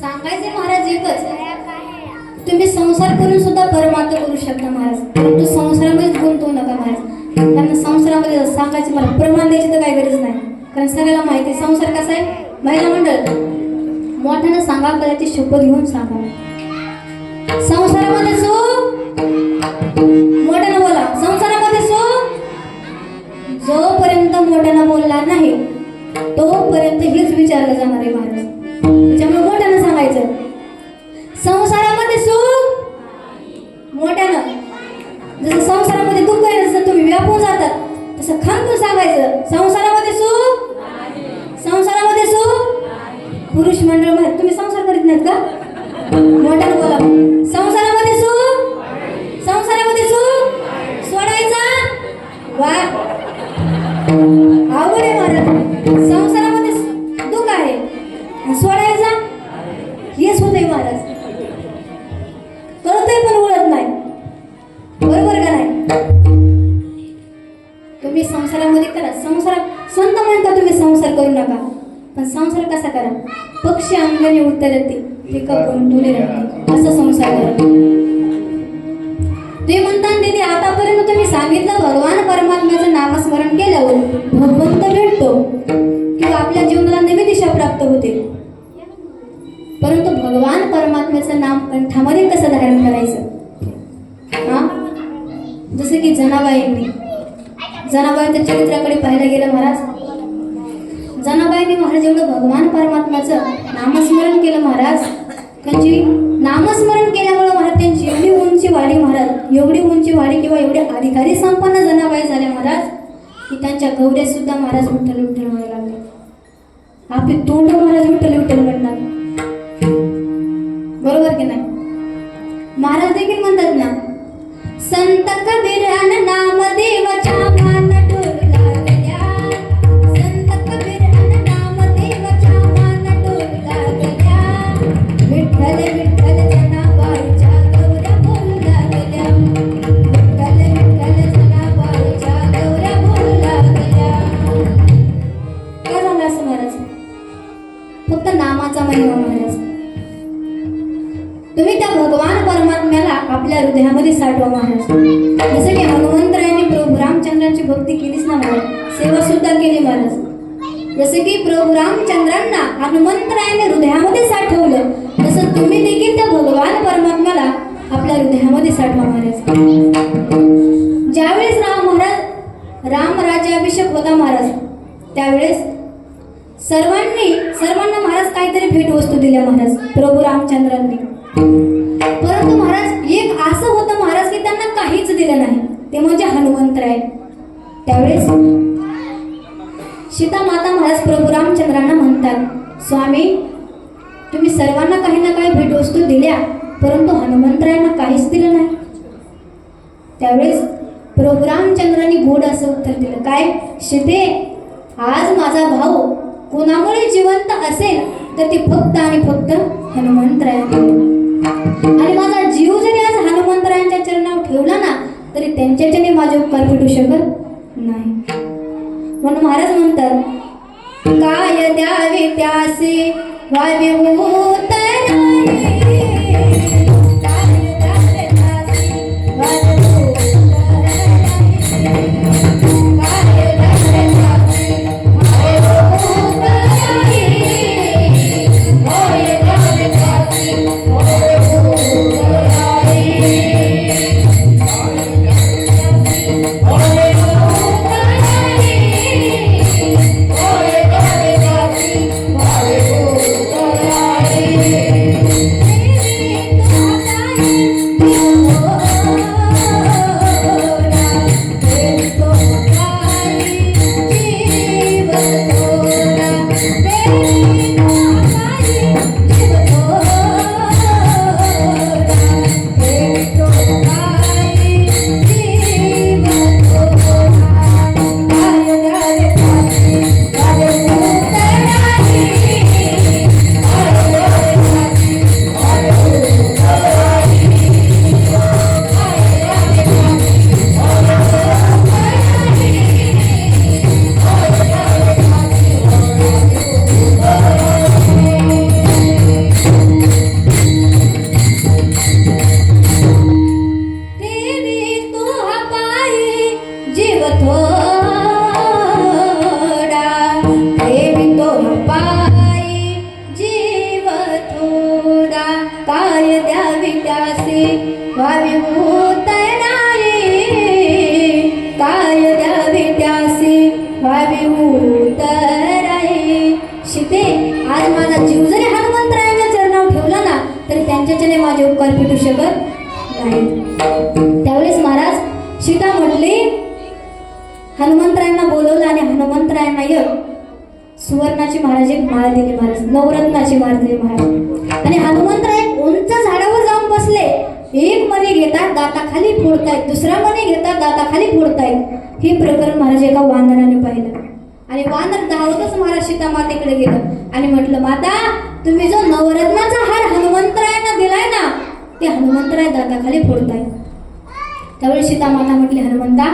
सांगायचे महाराज एकच. तुम्ही संसार करून सुद्धा परमार्थ करू शकता महाराज. परंतु संसारामध्येच गुंतवू नका महाराज. कारण संसारामध्ये सांगायचे मला प्रमाण द्यायची तर काही गरज नाही. कारण सगळ्याला माहिती संसार कसा आहे? महिला मंडळ मोठ्यानं सांगा कदाची शपथ घेऊन सांगा. संसारामध्ये सुख मोठ्यानं बोला. संसारामध्ये सुख जोपर्यंत मोठ्यानं बोलणार नाही तोपर्यंत हेच विचारलं जाणार आहे महाराज. सांगायचं? संसारामध्ये सुख मोठ्यानं. जसं संसारामध्ये दुःख आहे जसं तुम्ही व्यापून जातात तसं खांदून सांगायचं. संसारामध्ये सुख? संसारामध्ये सुख? पुरुष मंडळ तुम्ही संसार करीत नाहीत का? मोठ्या करा. संसार संत म्हणता तुम्ही संसार करू नका. पण संसार कसा करा? पक्षी अंगाने उतरते ते करून तुले राहते. असं संसार करा. ते म्हणतात दिदी आतापर्यंत तुम्ही सांगितलं भगवान परमात्म्याचं नामस्मरण केल्यावर भगवंत भेटतो. किंवा आपल्या जीवनाला नवी दिशा प्राप्त होते. परंतु भगवान परमात्म्याचं नाम कंठामध्ये कसं धारण करायचं? हा? जसं की जनाबाईंनी जनाबाईच्या चरित्राकडे पाहायला गेलं महाराज. जनाबाईने महाराज एवढं भगवान परमात्म्याचं नामस्मरण केलं महाराज. त्यांची नामस्मरण केल्यामुळे महाराज त्यांची एवढी उंची वाढी महाराज एवढी उंची वाढी किंवा एवढे अधिकारी संपन्न जनाबाई झाल्या महाराज की त्यांच्या गौऱ्या सुद्धा महाराज विठ्ठल विठ्ठल म्हणायला लागले. आपली तोंड महाराज विठ्ठल विठ्ठल म्हणणार बरोबर की नाही? महाराज देखील म्हणतात ना संत कबीर नाम देवाच्या भक्ती केलीच ना महाराज सेवा सुद्धा केली महाराज जसं की प्रभू रामचंद्रांना हनुमंतरायाने हृदयामध्ये साठवलं तसं तुम्ही देखील त्या भगवान परमात्माला आपल्या हृदयामध्ये साठवा महाराज. ज्यावेळेस राम महाराज राम राज्याभिषेक होता महाराज त्यावेळेस सर्वांनी सर्वांना महाराज काहीतरी भेटवस्तू दिल्या महाराज प्रभू रामचंद्रांनी. परंतु महाराज एक असं होतं महाराज की त्यांना काहीच दिलं नाही. ते म्हणजे हनुमंतराय. त्यावेळेस सीता माता महाराज प्रभू रामचंद्रांना म्हणतात स्वामी तुम्ही सर्वांना काही ना काही भेटवस्तू दिल्या परंतु हनुमंतरायांना काहीच दिलं नाही. त्यावेळेस प्रभू रामचंद्रांनी गोड असं उत्तर दिलं काय? सीते आज माझा भाऊ कोणामुळे जिवंत असेल तर ते फक्त आणि फक्त हनुमंतरायांनी. आणि माझा जीव जरी आज हनुमंतरायांच्या चरणावर ठेवला ना तरी त्यांच्याच्याने माझे उपकार भेटू शकत नाही म्हणून महाराज म्हणतात काय द्यावे त्यासे व्हावे उतरावे. काय द्यावी त्यासे व्हावी उतराई काय द्यावी त्यासे व्हावी उतराई शिते आज माझा जीव जरी हनुमंतरायांच्या चरणावर ठेवला ना तरी त्यांच्याच्याने माझे उपकार फिटू शकत नाही त्यावेळेस महाराज सीता म्हटली हनुमंतरायांना बोलवलं आणि हनुमंतरायांना य. सुवर्णाची महाराज एक माळ दिली महाराज नवरत्नाची माळ दिली महाराज. आणि हनुमंतराय उंच झाडावर जाऊन बसले. एक मणी घेतात दाताखाली फोडतायत दुसरा मणी घेतात दाताखाली फोडतायत. हे प्रकरण महाराज एका वानराने पाहिलं. आणि वानर धावतच महाराज सीता मातेकडे गेलं. आणि म्हटलं माता तुम्ही जो नवरत्नाचा हार हनुमंतरायांना दिलाय ना ते हनुमंतराय दाताखाली फोडतायत. त्यावेळी सीता माता म्हटली हनुमंता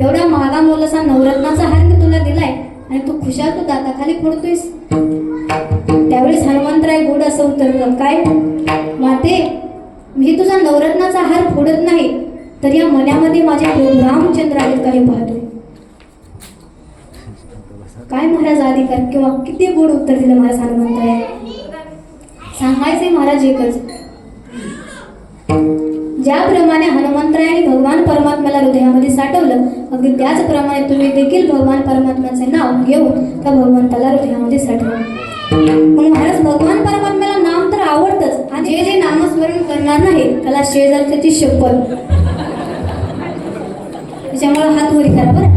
एवढा महागा मोलाचा नवरत्नाचा हार मी तुला दिलाय आणि तू खुशाल तू दाताखाली फोडतोयस. त्यावेळेस हनुमंतराय गोड असं उतरलं काय? माते मी तुझा नवरत्नाचा हार फोडत नाही तर या मनामध्ये माझे रामचंद्र आहेत काही पाहतो काय महाराज अधिकार किंवा किती गोड उत्तर दिलं महाराज हनुमंतराय सांगायचे महाराज एकच. ज्याप्रमाणे हनुमंतरायाने भगवान परमात्म्याला हृदयामध्ये साठवलं अगदी त्याचप्रमाणे तुम्ही देखील भगवान परमात्म्याचे नाव घेऊन त्या भगवंताला हृदयामध्ये साठवा मग महाराज भगवान परमात्म्याला नाम तर आवडतच आणि जे करणार नाही. त्याला शेजारच्याची शपथ. त्याच्यामुळे हात वरी करा बरं.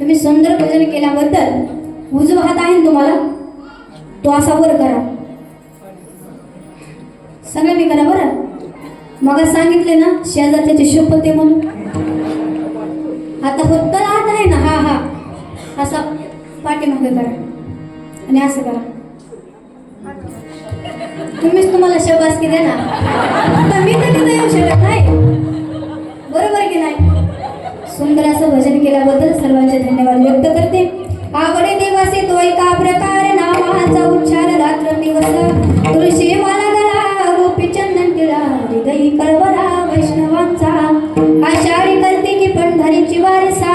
विठ्ठल उजवा हात आहे ना तुम्हाला? तो असा वर करा. सगळ्यांनी करा बरं. मग सांगितले ना शेजारच्याची शपथ आहे म्हणून. आता फक्त हात आहे ना हा हा. असा पाठीमागे करा. आणि असं करा. तुम्हीच तुम्हाला शबासकी द्या ना आता मी तर तिथे येऊ शकत नाही. सुंदर भजन केल्याबद्दल सर्वांचे धन्यवाद व्यक्त करते. आवडे देवासे तो एका प्रकार नावाचा उच्चार रात्र दिवस. तुळशी माला गला गोपी चंदन टिळा हृदयी कळवला वैष्णवांचा. आषाढी करते की पंढरीची वारसा